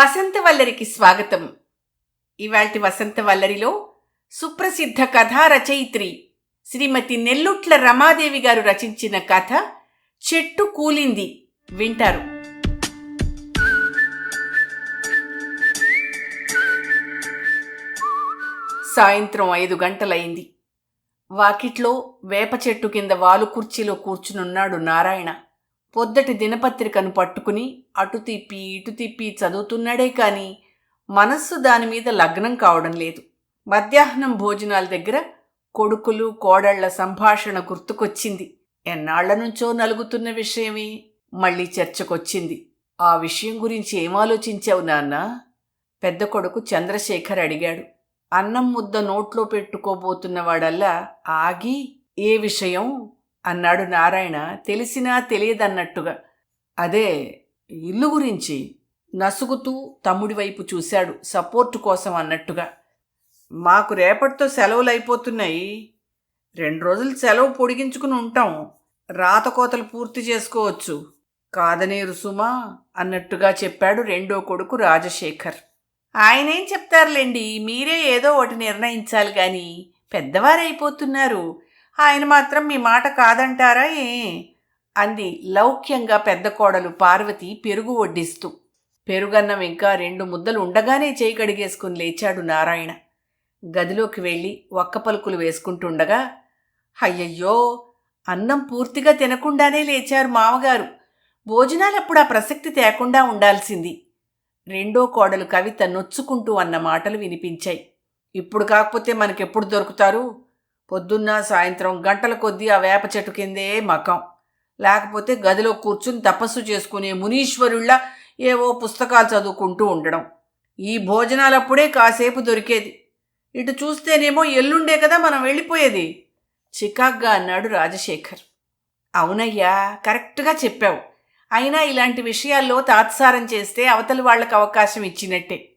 వసంత వల్లరికి స్వాగతం. ఇవాల్టి వసంతవల్లరిలో సుప్రసిద్ధ కథా రచయిత్రి శ్రీమతి నెల్లుట్ల రమాదేవి గారు రచించిన కథ చెట్టు కూలింది వింటారు. సాయంత్రం ఐదు గంటలైంది. వాకిట్లో వేప చెట్టు కింద వాలు కుర్చీలో కూర్చునున్నాడు నారాయణ. పొద్దటి దినపత్రికను పట్టుకుని అటు తిప్పి ఇటు తిప్పి చదువుతున్నాడే కాని మనస్సు దాని మీద లగ్నం కావడం లేదు. మధ్యాహ్నం భోజనాల దగ్గర కొడుకులు కోడళ్ళ సంభాషణ గుర్తుకొచ్చింది. ఎన్నాళ్ళ నుంచో నలుగుతున్న విషయమే మళ్ళీ చర్చకొచ్చింది. ఆ విషయం గురించి ఏం ఆలోచించావు నాన్న? పెద్ద కొడుకు చంద్రశేఖర్ అడిగాడు. అన్నం ముద్ద నోట్లో పెట్టుకోబోతున్నవాడల్లా ఆగి ఏ విషయం? అన్నాడు నారాయణ. తెలిసినా తెలియదన్నట్టుగా. అదే ఇల్లు గురించి నసుగుతూ తమ్ముడి వైపు చూశాడు సపోర్టు కోసం అన్నట్టుగా. మాకు రేపటితో సెలవులు అయిపోతున్నాయి రెండు రోజులు సెలవు పొడిగించుకుని ఉంటాం. రాతకోతలు పూర్తి చేసుకోవచ్చు. కాదనేరు సుమా అన్నట్టుగా చెప్పాడు రెండో కొడుకు రాజశేఖర్. ఆయనేం చెప్తారులేండి మీరే ఏదో ఒకటి నిర్ణయించాలి కానీ పెద్దవారైపోతున్నారు. ఆయన మాత్రం మీ మాట కాదంటారా ఏ అంది లౌక్యంగా పెద్ద కోడలు పార్వతి పెరుగు వడ్డిస్తూ. పెరుగన్నం ఇంకా రెండు ముద్దలు ఉండగానే చేయి కడిగేసుకుని లేచాడు నారాయణ. గదిలోకి వెళ్ళి ఒక్క పలుకులు వేసుకుంటుండగా అయ్యయ్యో! అన్నం పూర్తిగా తినకుండానే లేచారు మామగారు. భోజనాలప్పుడు ఆ ప్రసక్తి తేకుండా ఉండాల్సింది రెండో కోడలు కవిత నొచ్చుకుంటూ అన్న మాటలు వినిపించాయి. ఇప్పుడు కాకపోతే మనకెప్పుడు దొరుకుతారు? పొద్దున్న సాయంత్రం గంటల కొద్దీ ఆ వేప చెట్టు కిందే మకం లేకపోతే గదిలో కూర్చుని తపస్సు చేసుకునే మునీశ్వరుళ్ళ ఏవో పుస్తకాలు చదువుకుంటూ ఉండడం. ఈ భోజనాలప్పుడే కాసేపు దొరికేది. ఇటు చూస్తేనేమో ఎల్లుండే కదా మనం వెళ్ళిపోయేది. చికాగ్గా అన్నాడు రాజశేఖర్. అవునయ్యా కరెక్ట్గా చెప్పావు. అయినా ఇలాంటి విషయాల్లో తాత్సారం చేస్తే అవతలి వాళ్ళకు అవకాశం ఇచ్చినట్టే.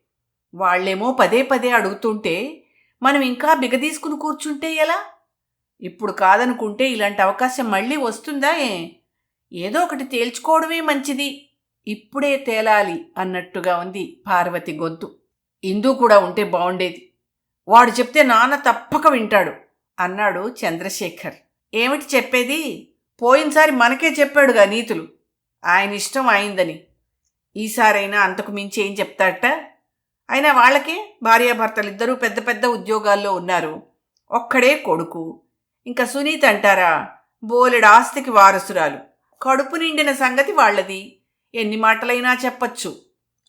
వాళ్ళేమో పదే పదే అడుగుతుంటే మనం ఇంకా బిగదీసుకుని కూర్చుంటే ఎలా? ఇప్పుడు కాదనుకుంటే ఇలాంటి అవకాశం మళ్ళీ వస్తుందా ఏ? ఏదో ఒకటి తేల్చుకోవడమే మంచిది. ఇప్పుడే తేలాలి అన్నట్టుగా ఉంది పార్వతి గొంతు. ఇందు కూడా ఉంటే బాగుండేది వాడు చెప్తే నాన్న తప్పక వింటాడు అన్నాడు చంద్రశేఖర్. ఏమిటి చెప్పేది? పోయినసారి మనకే చెప్పాడుగా నీతులు. ఆయన ఇష్టం అయిందని ఈసారైనా అంతకు మించి ఏం చెప్తాడట? అయినా వాళ్ళకే భార్యాభర్తలిద్దరూ పెద్ద పెద్ద ఉద్యోగాల్లో ఉన్నారు. ఒక్కడే కొడుకు. ఇంకా సునీత అంటారా? బోలెడు ఆస్తికి వారసురాలు. కడుపు నిండిన సంగతి వాళ్ళది. ఎన్ని మాటలైనా చెప్పచ్చు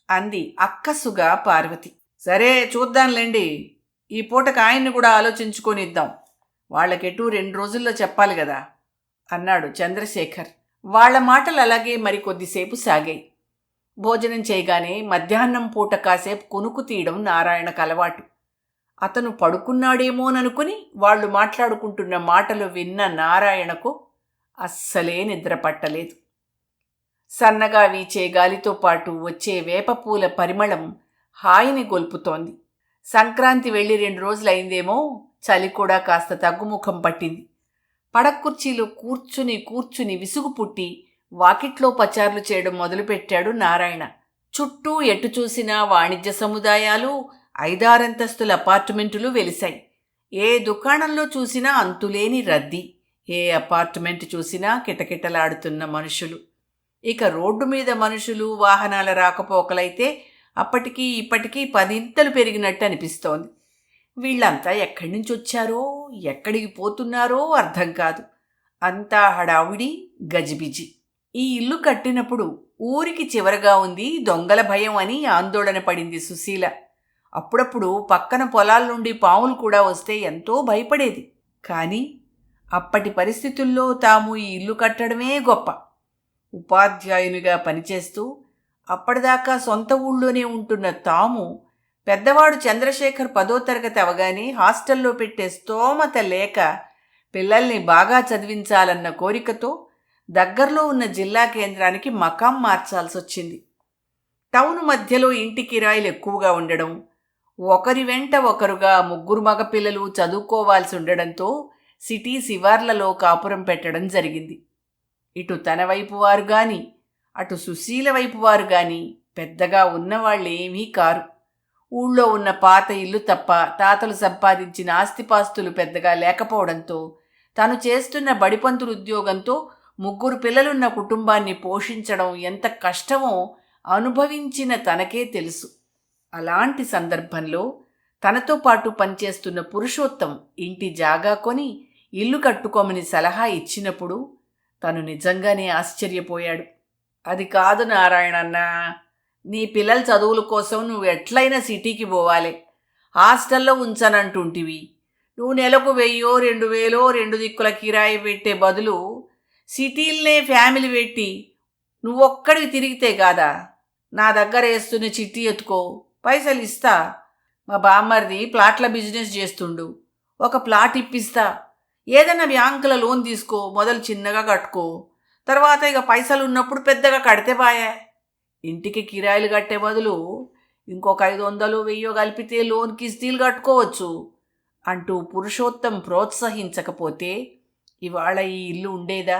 అంది అక్కసుగా పార్వతి. సరే చూద్దాంలేండి. ఈ పూటకు ఆయన్ని కూడా ఆలోచించుకొనిద్దాం. వాళ్ళకెటూ రెండు రోజుల్లో చెప్పాలి కదా అన్నాడు చంద్రశేఖర్. వాళ్ళ మాటలు అలాగే మరి కొద్దిసేపు సాగాయి. భోజనం చేయగానే మధ్యాహ్నం పూట కాసేపు కొనుకు తీయడం నారాయణకు అలవాటు. అతను పడుకున్నాడేమోననుకుని వాళ్ళు మాట్లాడుకుంటున్న మాటలు విన్న నారాయణకు అస్సలే నిద్ర పట్టలేదు. సన్నగా వీచే గాలితో పాటు వచ్చే వేపపూల పరిమళం హాయిని గొల్పుతోంది. సంక్రాంతి వెళ్ళి రెండు రోజులైందేమో చలి కూడా కాస్త తగ్గుముఖం పట్టింది. పడకుర్చీలో కూర్చుని కూర్చుని విసుగు పుట్టి వాకిట్లో పచార్లు చేయడం మొదలుపెట్టాడు నారాయణ. చుట్టూ ఎటు చూసినా వాణిజ్య సముదాయాలు ఐదారంతస్తుల అపార్ట్మెంటులు వెలిశాయి. ఏ దుకాణంలో చూసినా అంతులేని రద్దీ ఏ అపార్ట్మెంట్ చూసినా కిటకిటలాడుతున్న మనుషులు. ఇక రోడ్డు మీద మనుషులు వాహనాల రాకపోకలైతే అప్పటికీ ఇప్పటికీ పదింతలు పెరిగినట్టు అనిపిస్తోంది. వీళ్ళంతా ఎక్కడి నుంచి వచ్చారో ఎక్కడికి పోతున్నారో అర్థం కాదు. అంతా హడావుడి గజిబిజి. ఈ ఇల్లు కట్టినప్పుడు ఊరికి చివరగా ఉంది దొంగల భయం అని ఆందోళన పడింది సుశీల. అప్పుడప్పుడు పక్కన పొలాల నుండి పాములు కూడా వస్తే ఎంతో భయపడేది. కానీ అప్పటి పరిస్థితుల్లో తాము ఈ ఇల్లు కట్టడమే గొప్ప. ఉపాధ్యాయునిగా పనిచేస్తూ అప్పటిదాకా సొంత ఊళ్ళోనే ఉంటున్న తాము పెద్దవాడు చంద్రశేఖర్ పదో తరగతి అవగానే హాస్టల్లో పెట్టే స్తోమత లేక పిల్లల్ని బాగా చదివించాలన్న కోరికతో దగ్గరలో ఉన్న జిల్లా కేంద్రానికి మకాం మార్చాల్సి వచ్చింది టౌన్ మధ్యలో ఇంటి కిరాయిలు ఎక్కువగా ఉండడం ఒకరి వెంట ఒకరుగా ముగ్గురు మగపిల్లలు చదువుకోవాల్సి ఉండడంతో సిటీ శివార్లలో కాపురం పెట్టడం జరిగింది. ఇటు తన వైపు వారు గాని అటు సుశీల వైపు వారు గాని పెద్దగా ఉన్నవాళ్ళేమీ కారు. ఊళ్ళో ఉన్న పాత ఇల్లు తప్ప తాతలు సంపాదించిన ఆస్తిపాస్తులు పెద్దగా లేకపోవడంతో తను చేస్తున్న బడిపంతులు ఉద్యోగంతో ముగ్గురు పిల్లలున్న కుటుంబాన్ని పోషించడం ఎంత కష్టమో అనుభవించిన తనకే తెలుసు. అలాంటి సందర్భంలో తనతో పాటు పనిచేస్తున్న పురుషోత్తం ఇంటి జాగా కొని ఇల్లు కట్టుకోమని సలహా ఇచ్చినప్పుడు తను నిజంగానే ఆశ్చర్యపోయాడు. అది కాదు నారాయణన్నా నీ పిల్లల చదువుల కోసం నువ్వు ఎట్లయినా సిటీకి పోవాలి. హాస్టల్లో ఉంచనంటుంటివి. నువ్వు నెలకు వెయ్యో రెండు వేలో రెండు దిక్కుల కిరాయి పెట్టే బదులు సిటీలనే ఫ్యామిలీ పెట్టి నువ్వొక్కడివి తిరిగితే కాదా నా దగ్గర వేస్తున్న చిట్టి ఎత్తుకో పైసలు ఇస్తా. మా బామ్మర్ది ప్లాట్ల బిజినెస్ చేస్తుండు. ఒక ప్లాట్ ఇప్పిస్తా. ఏదైనా బ్యాంకుల లోన్ తీసుకో మొదలు చిన్నగా కట్టుకో. తర్వాత ఇక పైసలు ఉన్నప్పుడు పెద్దగా కడితే బాయే. ఇంటికి కిరాయిలు కట్టే బదులు ఇంకొక ఐదు వందలు వెయ్యో కలిపితే లోన్ కిస్తీలు కట్టుకోవచ్చు అంటూ పురుషోత్తం ప్రోత్సహించకపోతే ఇవాళ ఈ ఇల్లు ఉండేదా?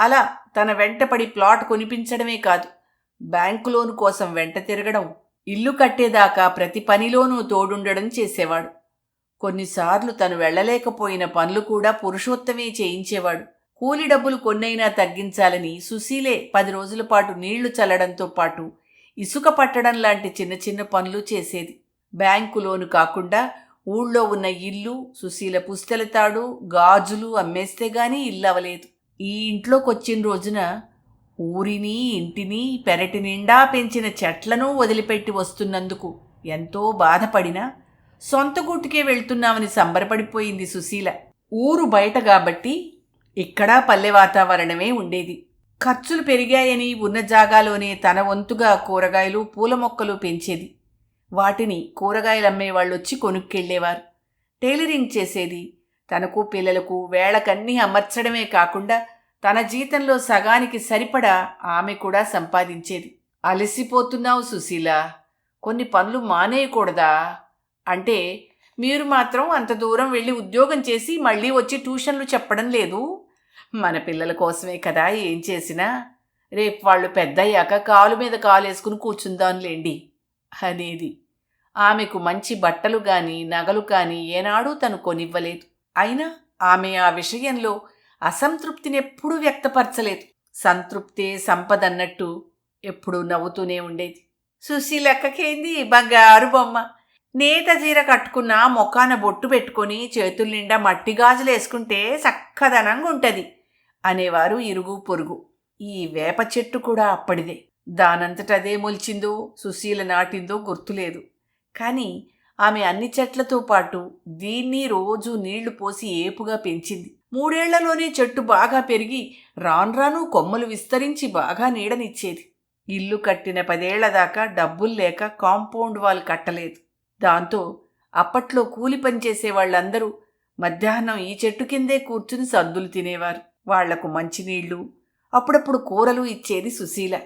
అలా తన వెంటపడి ప్లాట్ కొనిపించడమే కాదు బ్యాంకు లోను కోసం వెంట తిరగడం ఇల్లు కట్టేదాకా ప్రతి పనిలోనూ తోడుండడం చేసేవాడు. కొన్నిసార్లు తను వెళ్ళలేకపోయిన పనులు కూడా పురుషోత్తమే చేయించేవాడు. కూలి డబ్బులు కొన్నైనా తగ్గించాలని సుశీలే పది రోజుల పాటు నీళ్ళు చల్లడంతో పాటు ఇసుక పట్టడం లాంటి చిన్న చిన్న పనులు చేసేది. బ్యాంకు లోను కాకుండా ఊళ్ళో ఉన్న ఇల్లు సుశీల పుస్తెలతాడు గాజులు అమ్మేస్తే గాని ఇల్లు అవలేదు. ఈ ఇంట్లోకొచ్చిన రోజున ఊరిని ఇంటిని పెరటి నిండా పెంచిన చెట్లను వదిలిపెట్టి వస్తున్నందుకు ఎంతో బాధపడినా సొంత గుట్టుకే వెళ్తున్నామని సంబరపడిపోయింది సుశీల. ఊరు బయట కాబట్టి ఇక్కడా పల్లె వాతావరణమే ఉండేది. ఖర్చులు పెరిగాయని ఉన్న జాగాలోనే తన వంతుగా కూరగాయలు పూల మొక్కలు పెంచేది. వాటిని కూరగాయలు అమ్మేవాళ్ళొచ్చి కొనుక్కెళ్ళేవారు. టైలరింగ్ చేసేది తనకు పిల్లలకు వేళకన్నీ అమర్చడమే కాకుండా తన జీతంలో సగానికి సరిపడా ఆమె కూడా సంపాదించేది. అలసిపోతున్నావు సుశీల కొన్ని పనులు మానేయకూడదా అంటే మీరు మాత్రం అంత దూరం వెళ్ళి ఉద్యోగం చేసి మళ్ళీ వచ్చి ట్యూషన్లు చెప్పడం లేదు. మన పిల్లల కోసమే కదా ఏం చేసినా. రేపు వాళ్ళు పెద్దయ్యాక కాలు మీద కాలు వేసుకుని కూర్చుందాంలేండి. అనేది. ఆమెకు మంచి బట్టలు గాని నగలు కానీ ఏనాడూ తను కొనివ్వలేదు. అయినా ఆమె ఆ విషయంలో అసంతృప్తినెప్పుడూ వ్యక్తపరచలేదు. సంతృప్తే సంపదన్నట్టు ఎప్పుడూ నవ్వుతూనే ఉండేది. సుశీలక్కకేంది బంగారు బొమ్మ. నేత చీర కట్టుకున్న మొఖాన బొట్టు పెట్టుకొని చేతుల నిండా మట్టి గాజులు వేసుకుంటే చక్కదనంగా ఉంటుంది అనేవారు ఇరుగు పొరుగు. ఈ వేప చెట్టు కూడా అప్పటిదే. దానంతటదే మొలిచిందో సుశీల నాటిందో గుర్తులేదు. కానీ ఆమె అన్ని చెట్లతో పాటు దీన్ని రోజు నీళ్ళు పోసి ఏపుగా పెంచింది. మూడేళ్ళలోనే చెట్టు బాగా పెరిగి రాన్రాను కొమ్మలు విస్తరించి బాగా నీడనిచ్చేది. ఇల్లు కట్టిన పదేళ్ళ దాకా డబ్బులు లేక కాంపౌండ్ వాల్ కట్టలేదు. దాంతో అప్పట్లో కూలి పనిచేసే వాళ్ళందరూ మధ్యాహ్నం ఈ చెట్టు కిందే కూర్చుని సద్దులు తినేవారు. వాళ్ళకు మంచినీళ్ళు అప్పుడప్పుడు కూరలు ఇచ్చేది సుశీల.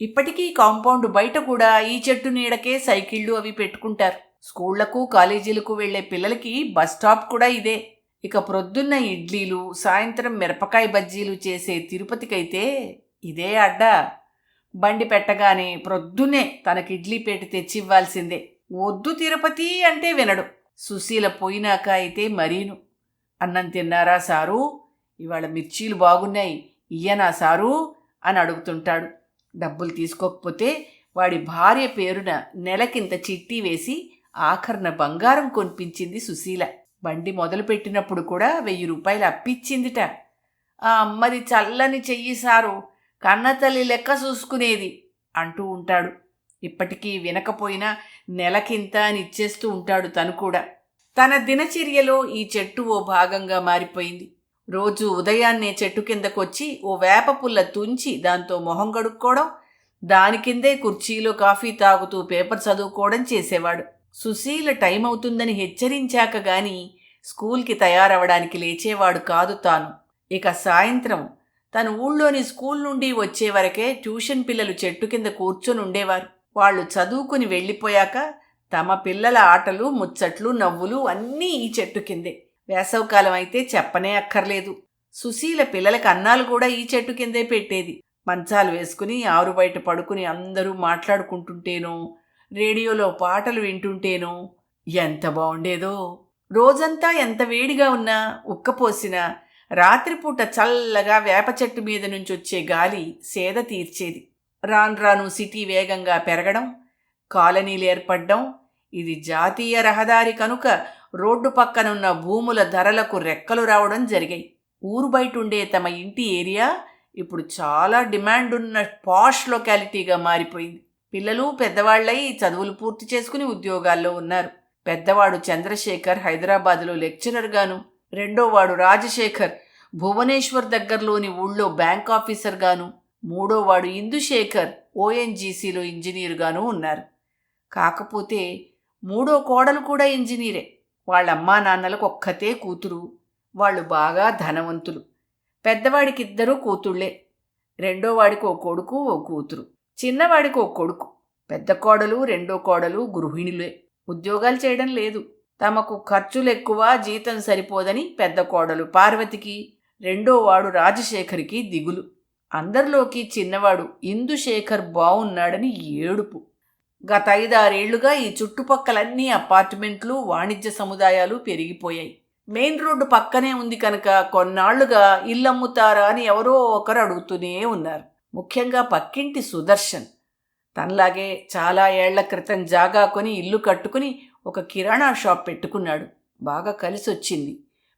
ఇప్పటికీ కాంపౌండ్ బయట కూడా ఈ చెట్టు నీడకే సైకిళ్ళు అవి పెట్టుకుంటారు. స్కూళ్ళకు కాలేజీలకు వెళ్ళే పిల్లలకి బస్ స్టాప్ కూడా ఇదే. ఇక ప్రొద్దున్న ఇడ్లీలు సాయంత్రం మిరపకాయ బజ్జీలు చేసే తిరుపతికైతే ఇదే అడ్డా. బండి పెట్టగానే ప్రొద్దునే తనకి ఇడ్లీ పేట తెచ్చివ్వాల్సిందే. వద్దు తిరుపతి అంటే వినడు. సుశీల పోయినాక అయితే మరీను. అన్నం తిన్నారా సారు? ఇవాళ మిర్చీలు బాగున్నాయి. ఇయ్యనా సారు? అని అడుగుతుంటాడు. డబ్బులు తీసుకోకపోతే వాడి భార్య పేరున నెలకింత చిట్టి వేసి ఆఖరిన బంగారం కొనిపించింది సుశీల. బండి మొదలుపెట్టినప్పుడు కూడా వెయ్యి రూపాయలు అప్పిచ్చిందిట. ఆ అమ్మది చల్లని చెయ్యి సారు కన్నతల్లి లెక్క చూసుకునేది అంటూ ఉంటాడు. ఇప్పటికీ వినకపోయినా నెలకింత అని ఇచ్చేస్తూ ఉంటాడు తను కూడా. తన దినచర్యలో ఈ చెట్టు ఓ భాగంగా మారిపోయింది. రోజు ఉదయాన్నే చెట్టు కిందకొచ్చి ఓ వేప పుల్ల తుంచి దాంతో మొహం గడుక్కోవడం దాని కిందే కుర్చీలో కాఫీ తాగుతూ పేపర్ చదువుకోవడం చేసేవాడు. సుశీల టైం అవుతుందని హెచ్చరించాక గాని స్కూల్కి తయారవడానికి లేచేవాడు కాదు తాను. ఇక సాయంత్రం తన ఊళ్ళోని స్కూల్ నుండి వచ్చే వరకే ట్యూషన్ పిల్లలు చెట్టు కింద కూర్చొని ఉండేవారు. వాళ్ళు చదువుకుని వెళ్ళిపోయాక తమ పిల్లల ఆటలు ముచ్చట్లు నవ్వులు అన్నీ ఈ చెట్టు కిందే. వేసవకాలం అయితే చెప్పనే అక్కర్లేదు. సుశీల పిల్లలకి అన్నాలు కూడా ఈ చెట్టు కిందే పెట్టేది. మంచాలు వేసుకుని ఆరు బయట పడుకుని అందరూ మాట్లాడుకుంటుంటేనో రేడియోలో పాటలు వింటుంటేనో ఎంత బాగుండేదో రోజంతా ఎంత వేడిగా ఉన్నా ఉక్కపోసినా రాత్రిపూట చల్లగా వేప చెట్టు మీద నుంచి వచ్చే గాలి సేద తీర్చేది. రాను రాను సిటీ వేగంగా పెరగడం కాలనీలు ఏర్పడ్డం ఇది జాతీయ రహదారి కనుక రోడ్డు పక్కనున్న భూముల ధరలకు రెక్కలు రావడం జరిగాయి. ఊరు బయట ఉండే తమ ఇంటి ఏరియా ఇప్పుడు చాలా డిమాండ్ ఉన్న పాష్ లొకాలిటీగా మారిపోయింది. పిల్లలు పెద్దవాళ్ళై చదువులు పూర్తి చేసుకుని ఉద్యోగాల్లో ఉన్నారు. పెద్దవాడు చంద్రశేఖర్ హైదరాబాద్లో లెక్చరర్గాను రెండోవాడు రాజశేఖర్ భువనేశ్వర్ దగ్గరలోని ఊళ్ళో బ్యాంక్ ఆఫీసర్గాను మూడోవాడు ఇందుశేఖర్ ఓఎన్జీసీలో ఇంజనీర్గాను ఉన్నారు. కాకపోతే మూడో కోడలు కూడా ఇంజనీరే. వాళ్ళమ్మా నాన్నలకు ఒక్కతే కూతురు. వాళ్ళు బాగా ధనవంతులు. పెద్దవాడికి ఇద్దరూ కూతుళ్ళే. రెండో వాడికి ఓ కొడుకు ఓ కూతురు. చిన్నవాడికి ఓ కొడుకు. పెద్ద కోడలు రెండో కోడలు గృహిణులే. ఉద్యోగాలు చేయడం లేదు. తమకు ఖర్చులు ఎక్కువ జీతం సరిపోదని పెద్ద కోడలు పార్వతికి రెండో వాడు రాజశేఖర్కి దిగులు. అందరిలోకి చిన్నవాడు ఇందుశేఖర్ బావున్నాడని ఏడుపు. గత ఐదారేళ్ళుగా ఈ చుట్టుపక్కలన్నీ అపార్ట్మెంట్లు వాణిజ్య సముదాయాలు పెరిగిపోయాయి. మెయిన్ రోడ్డు పక్కనే ఉంది కనుక కొన్నాళ్ళుగా ఇల్లమ్ముతారా అని ఎవరో ఒకరు అడుగుతూనే ఉన్నారు. ముఖ్యంగా పక్కింటి సుదర్శన్. తనలాగే చాలా ఏళ్ళ క్రితం జాగా కొని ఇల్లు కట్టుకుని ఒక కిరాణా షాప్ పెట్టుకున్నాడు. బాగా కలిసి వచ్చింది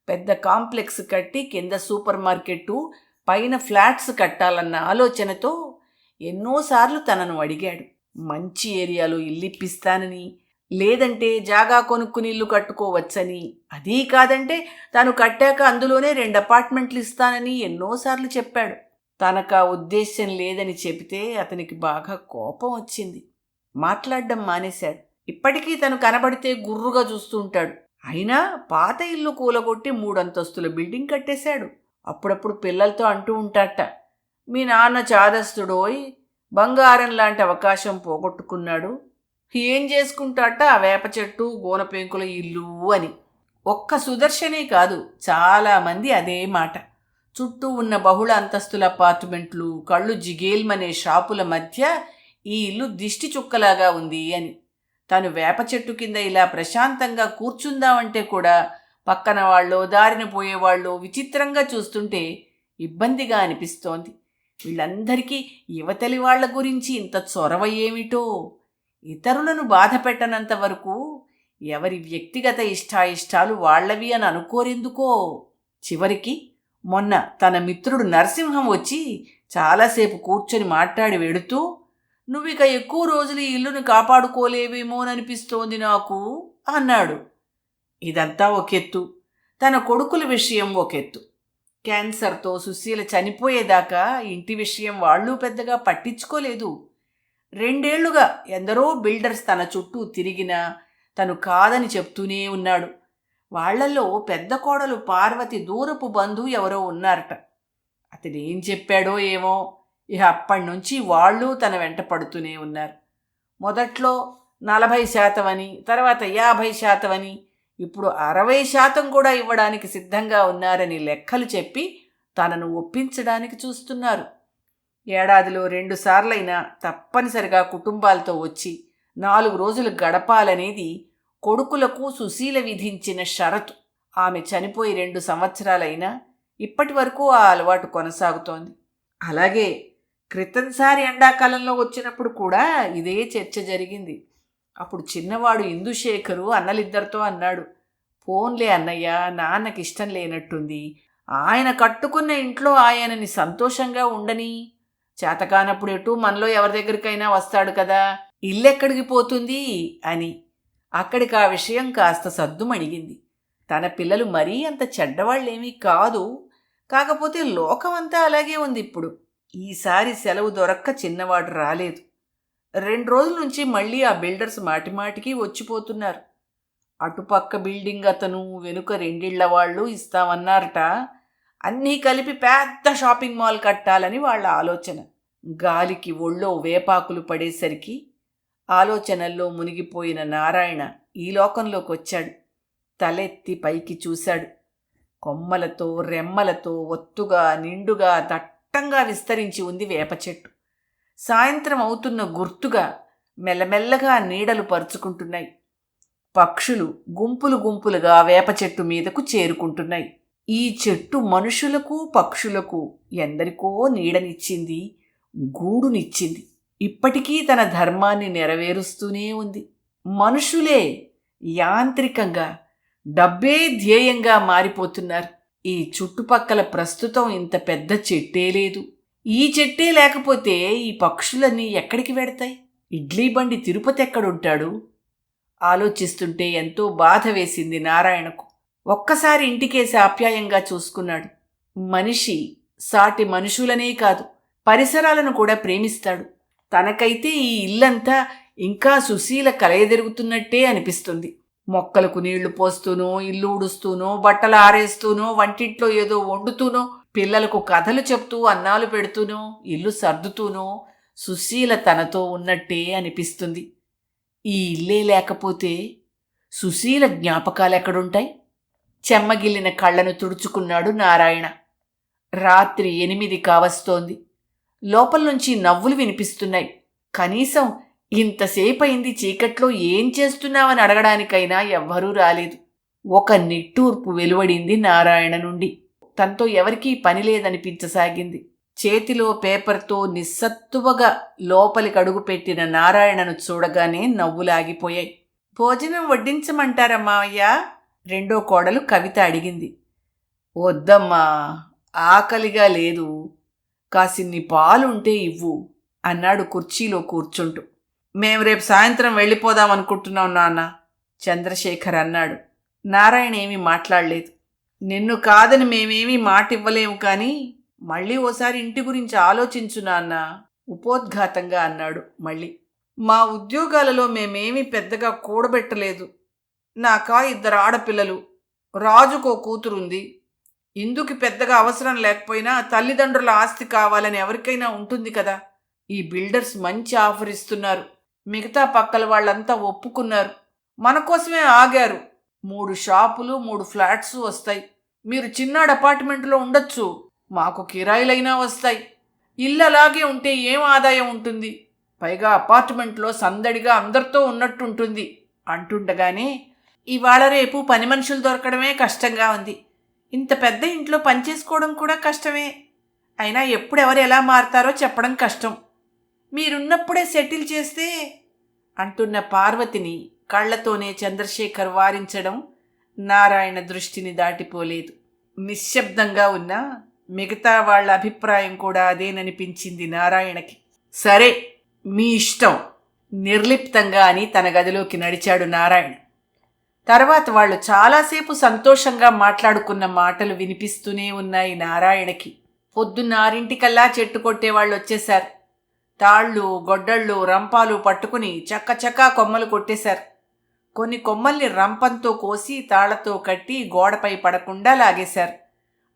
పెద్ద కాంప్లెక్స్ కట్టి కింద సూపర్ మార్కెట్టు పైన ఫ్లాట్స్ కట్టాలన్న ఆలోచనతో ఎన్నోసార్లు తనను అడిగాడు. మంచి ఏరియాలో ఇల్లిప్పిస్తానని లేదంటే జాగా కొనుక్కుని ఇల్లు కట్టుకోవచ్చని. అదీ కాదంటే తాను కట్టాక అందులోనే రెండు అపార్ట్మెంట్లు ఇస్తానని ఎన్నోసార్లు చెప్పాడు. తనకు ఆ ఉద్దేశ్యం లేదని చెబితే అతనికి బాగా కోపం వచ్చింది. మాట్లాడడం మానేశాడు. ఇప్పటికీ తను కనబడితే గుర్రుగా చూస్తుంటాడు అయినా పాత ఇల్లు కూలగొట్టి మూడంతస్తుల బిల్డింగ్ కట్టేశాడు. అప్పుడప్పుడు పిల్లలతో అంటూ ఉంటాట మీ నాన్న చాదస్తుడోయ్ బంగారం లాంటి అవకాశం పోగొట్టుకున్నాడు. ఏం చేసుకుంటాట? ఆ వేప చెట్టు గోన పెంకుల ఇల్లు అని. ఒక్క సుదర్శనే కాదు చాలామంది అదే మాట. చుట్టూ ఉన్న బహుళ అంతస్తుల అపార్ట్మెంట్లు కళ్ళు జిగేల్మనే షాపుల మధ్య ఈ ఇల్లు దిష్టి చుక్కలాగా ఉంది అని. తను వేప చెట్టు కింద ఇలా ప్రశాంతంగా కూర్చుందామంటే కూడా పక్కన వాళ్ళు దారిన పోయేవాళ్ళు విచిత్రంగా చూస్తుంటే ఇబ్బందిగా అనిపిస్తోంది. వీళ్ళందరికీ యువతలి వాళ్ళ గురించి ఇంత చొరవ ఏమిటో? ఇతరులను బాధ పెట్టనంత వరకు ఎవరి వ్యక్తిగత ఇష్టాయిష్టాలు వాళ్ళవి అని అనుకోరెందుకో? చివరికి మొన్న తన మిత్రుడు నరసింహం వచ్చి చాలాసేపు కూర్చొని మాట్లాడి వెడుతూ నువ్విక ఎక్కువ రోజులు ఈ ఇల్లును కాపాడుకోలేవేమోననిపిస్తోంది నాకు అన్నాడు. ఇదంతా ఒకెత్తు. తన కొడుకుల విషయం ఒకెత్తు. క్యాన్సర్తో సుశీల చనిపోయేదాకా ఇంటి విషయం వాళ్ళు పెద్దగా పట్టించుకోలేదు. రెండేళ్ళుగా ఎందరో బిల్డర్స్ తన చుట్టూ తిరిగినా తను కాదని చెప్తూనే ఉన్నాడు. వాళ్ళలో పెద్ద కోడలు పార్వతి దూరపు బంధువు ఎవరో ఉన్నారట. అతనేం చెప్పాడో ఏమో ఇక అప్పటి నుంచి వాళ్ళు తన వెంట పడుతూనే ఉన్నారు. మొదట్లో నలభై శాతం అని తర్వాత యాభై శాతం అని ఇప్పుడు అరవై శాతం కూడా ఇవ్వడానికి సిద్ధంగా ఉన్నారని లెక్కలు చెప్పి తనను ఒప్పించడానికి చూస్తున్నారు. ఏడాదిలో రెండుసార్లైనా తప్పనిసరిగా కుటుంబాలతో వచ్చి నాలుగు రోజులు గడపాలనేది కొడుకులకు సుశీల విధించిన షరతు. ఆమె చనిపోయి రెండు సంవత్సరాలైనా ఇప్పటి వరకు ఆ అలవాటు కొనసాగుతోంది. అలాగే క్రితంసారి ఎండాకాలంలో వచ్చినప్పుడు కూడా ఇదే చర్చ జరిగింది. అప్పుడు చిన్నవాడు ఇందుశేఖరు అన్నలిద్దరితో అన్నాడు పోన్లే అన్నయ్య నాన్నకి ఇష్టం లేనట్టుంది. ఆయన కట్టుకున్న ఇంట్లో ఆయనని సంతోషంగా ఉండని చేతకానప్పుడు ఎటు మనలో ఎవరి దగ్గరికైనా వస్తాడు కదా ఇల్లెక్కడికి పోతుంది? అని. అక్కడికి ఆ విషయం కాస్త సద్దుమణిగింది. తన పిల్లలు మరీ అంత చెడ్డవాళ్ళేమీ కాదు. కాకపోతే లోకమంతా అలాగే ఉంది ఇప్పుడు ఈసారి సెలవు దొరక్క చిన్నవాడు రాలేదు. రెండు రోజుల నుంచి మళ్ళీ ఆ బిల్డర్స్ మాటిమాటికి వచ్చిపోతున్నారు. అటుపక్క బిల్డింగ్ అతను వెనుక రెండిళ్ళ వాళ్ళు ఇస్తామన్నారట. అన్నీ కలిపి పెద్ద షాపింగ్ మాల్ కట్టాలని వాళ్ళ ఆలోచన. గాలికి ఒళ్ళో వేపాకులు పడేసరికి ఆలోచనల్లో మునిగిపోయిన నారాయణ ఈ లోకంలోకి వచ్చాడు తలెత్తి పైకి చూశాడు. కొమ్మలతో రెమ్మలతో ఒత్తుగా నిండుగా దట్టంగా విస్తరించి ఉంది వేప చెట్టు. సాయంత్రం అవుతున్న గుర్తుగా మెల్లమెల్లగా నీడలు పరుచుకుంటున్నాయి. పక్షులు గుంపులు గుంపులుగా వేప చెట్టు మీదకు చేరుకుంటున్నాయి. ఈ చెట్టు మనుషులకు పక్షులకు ఎందరికో నీడనిచ్చింది గూడునిచ్చింది. ఇప్పటికీ తన ధర్మాన్ని నెరవేరుస్తూనే ఉంది. మనుషులే యాంత్రికంగా డబ్బే ధ్యేయంగా మారిపోతున్నారు. ఈ చుట్టుపక్కల ప్రస్తుతం ఇంత పెద్ద చెట్టే లేదు. ఈ చెట్టే లేకపోతే ఈ పక్షులన్నీ ఎక్కడికి వెడతాయి? ఇడ్లీ బండి తిరుపతి ఎక్కడుంటాడు? ఆలోచిస్తుంటే ఎంతో బాధ వేసింది నారాయణకు. ఒక్కసారి ఇంటికేసి ఆప్యాయంగా చూసుకున్నాడు. మనిషి సాటి మనుషులనే కాదు పరిసరాలను కూడా ప్రేమిస్తాడు. తనకైతే ఈ ఇల్లంతా ఇంకా సుశీల కలయదెరుగుతున్నట్టే అనిపిస్తుంది. మొక్కలకు నీళ్ళు పోస్తూనో ఇల్లు ఉడుస్తూనో బట్టలు ఆరేస్తూనో వంటింట్లో ఏదో వండుతూనో పిల్లలకు కథలు చెప్తూ అన్నాలు పెడుతూనో ఇల్లు సర్దుతూనో సుశీల తనతో ఉన్నట్టే అనిపిస్తుంది. ఈ ఇల్లే లేకపోతే సుశీల జ్ఞాపకాలు ఎక్కడుంటాయి? చెమ్మగిల్లిన కళ్ళను తుడుచుకున్నాడు నారాయణ. రాత్రి ఎనిమిది కావస్తోంది. లోపల నుంచి నవ్వులు వినిపిస్తున్నాయి. కనీసం ఇంతసేపయింది చీకట్లో ఏం చేస్తున్నావని అడగడానికైనా ఎవ్వరూ రాలేదు. ఒక నిట్టూర్పు వెలువడింది నారాయణ నుండి. తనతో ఎవరికీ పని లేదనిపించసాగింది. చేతిలో పేపర్తో నిస్సత్తువగా లోపలికి అడుగుపెట్టిన నారాయణను చూడగానే నవ్వులాగిపోయాయి. భోజనం వడ్డించమంటారమ్మా అయ్యా రెండో కోడలు కవిత అడిగింది. వద్దమ్మా ఆకలిగా లేదు. కాసిన్ని పాలుంటే ఇవ్వు అన్నాడు కుర్చీలో కూర్చుంటూ. మేము రేపు సాయంత్రం వెళ్ళిపోదాం అనుకుంటున్నాం నాన్న చంద్రశేఖర్ అన్నాడు. నారాయణ ఏమీ మాట్లాడలేదు. నిన్ను కాదని మేమేమీ మాట ఇవ్వలేము కానీ మళ్ళీ ఓసారి ఇంటి గురించి ఆలోచించు నాన్న ఉపోద్ఘాతంగా అన్నాడు మళ్ళీ. మా ఉద్యోగాలలో మేమేమీ పెద్దగా కూడబెట్టలేదు. నాకా ఇద్దరు ఆడపిల్లలు. రాజుకో కూతురుంది. ఇందుకు పెద్దగా అవసరం లేకపోయినా తల్లిదండ్రుల ఆస్తి కావాలని ఎవరికైనా ఉంటుంది కదా. ఈ బిల్డర్స్ మంచి ఆఫర్ ఇస్తున్నారు. మిగతా పక్కల వాళ్ళంతా ఒప్పుకున్నారు. మన కోసమే ఆగారు. మూడు షాపులు మూడు ఫ్లాట్స్ వస్తాయి. మీరు చిన్నాడు అపార్ట్మెంట్లో ఉండొచ్చు. మాకు కిరాయిలైనా వస్తాయి. ఇల్లు అలాగే ఉంటే ఏం ఆదాయం ఉంటుంది? పైగా అపార్ట్మెంట్లో సందడిగా అందరితో ఉన్నట్టుంటుంది. అంటుండగానే ఇవాళ రేపు పని మనుషులు దొరకడమే కష్టంగా ఉంది. ఇంత పెద్ద ఇంట్లో పనిచేసుకోవడం కూడా కష్టమే. అయినా ఎప్పుడు ఎవరు ఎలా మారతారో చెప్పడం కష్టం. మీరున్నప్పుడే సెటిల్ చేస్తే అంటున్న పార్వతిని కళ్ళతోనే చంద్రశేఖర్ వారించడం నారాయణ దృష్టిని దాటిపోలేదు. నిశ్శబ్దంగా ఉన్న మిగతా వాళ్ళ అభిప్రాయం కూడా అదేననిపించింది నారాయణకి. సరే మీ ఇష్టం. నిర్లిప్తంగా అని తన గదిలోకి నడిచాడు నారాయణ. తర్వాత వాళ్ళు చాలాసేపు సంతోషంగా మాట్లాడుకున్న మాటలు వినిపిస్తూనే ఉన్నాయి నారాయణకి. పొద్దున్న ఆరింటికల్లా చెట్టు కొట్టేవాళ్ళు వచ్చేశారు. తాళ్ళు గొడ్డళ్ళు రంపాలు పట్టుకుని చక్క చక్క కొమ్మలు కొట్టేశారు. కొన్ని కొమ్మల్ని రంపంతో కోసి తాళ్ళతో కట్టి గోడపై పడకుండా లాగేశారు.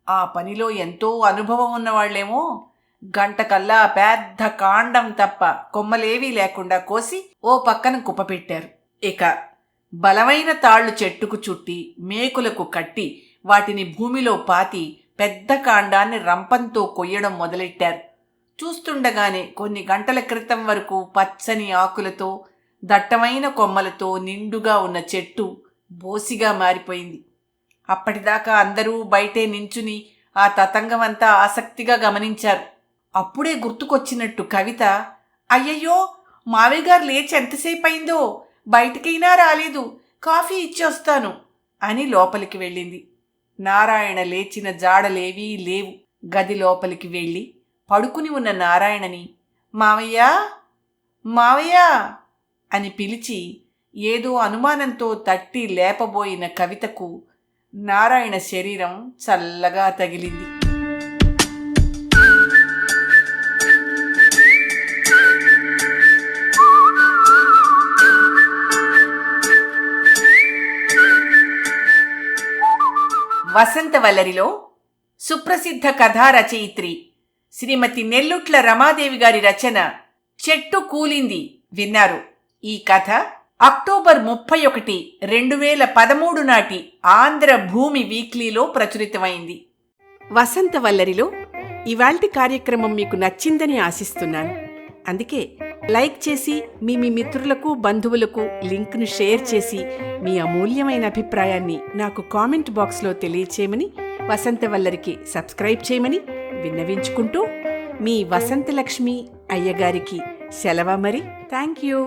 ఆ పనిలో ఎంతో అనుభవం ఉన్నవాళ్ళేమో గంటకల్లా పెద్ద కాండం తప్ప కొమ్మలేవీ లేకుండా కోసి ఓ పక్కన కుప్పపెట్టారు ఇక బలమైన తాళ్ళు చెట్టుకు చుట్టి మేకులకు కట్టి వాటిని భూమిలో పాతి పెద్ద కాండాన్ని రంపంతో కొయ్యడం మొదలెట్టారు. చూస్తుండగానే కొన్ని గంటల క్రితం వరకు పచ్చని ఆకులతో దట్టమైన కొమ్మలతో నిండుగా ఉన్న చెట్టు బోసిగా మారిపోయింది. అప్పటిదాకా అందరూ బయటే నించుని ఆ తతంగమంతా ఆసక్తిగా గమనించారు. అప్పుడే గుర్తుకొచ్చినట్టు కవిత అయ్యయ్యో మావిగారు లేచి ఎంతసేపు అయిందో బయటికైనా రాలేదు. కాఫీ ఇచ్చొస్తాను అని లోపలికి వెళ్ళింది. నారాయణ లేచిన జాడలేవీ లేవు. గది లోపలికి వెళ్ళి పడుకుని ఉన్న నారాయణని మావయ్య మావయ్య అని పిలిచి ఏదో అనుమానంతో తట్టి లేపబోయిన కవితకు నారాయణ శరీరం చల్లగా తగిలింది. వసంతవల్లరిలో సుప్రసిద్ధ కథా రచయిత్రి శ్రీమతి నెల్లుట్ల రమాదేవి గారి రచన చెట్టు కూలింది విన్నారు. ఈ కథ అక్టోబర్ ముప్పై ఒకటి రెండు వేల పదమూడు నాటి ఆంధ్ర భూమి వీక్లీలో ప్రచురితమైంది. వసంత వల్లరిలో ఇవాల్టి కార్యక్రమం మీకు నచ్చిందని ఆశిస్తున్నాను. అందుకే లైక్ చేసి మీ మీ మిత్రులకు బంధువులకు లింక్ను షేర్ చేసి మీ అమూల్యమైన అభిప్రాయాన్ని నాకు కామెంట్ బాక్స్లో తెలియచేయమని వసంతవల్లరికి సబ్స్క్రైబ్ చేయమని విన్నవించుకుంటూ మీ వసంతలక్ష్మి అయ్యగారికి సెలవ మరి. Thank you.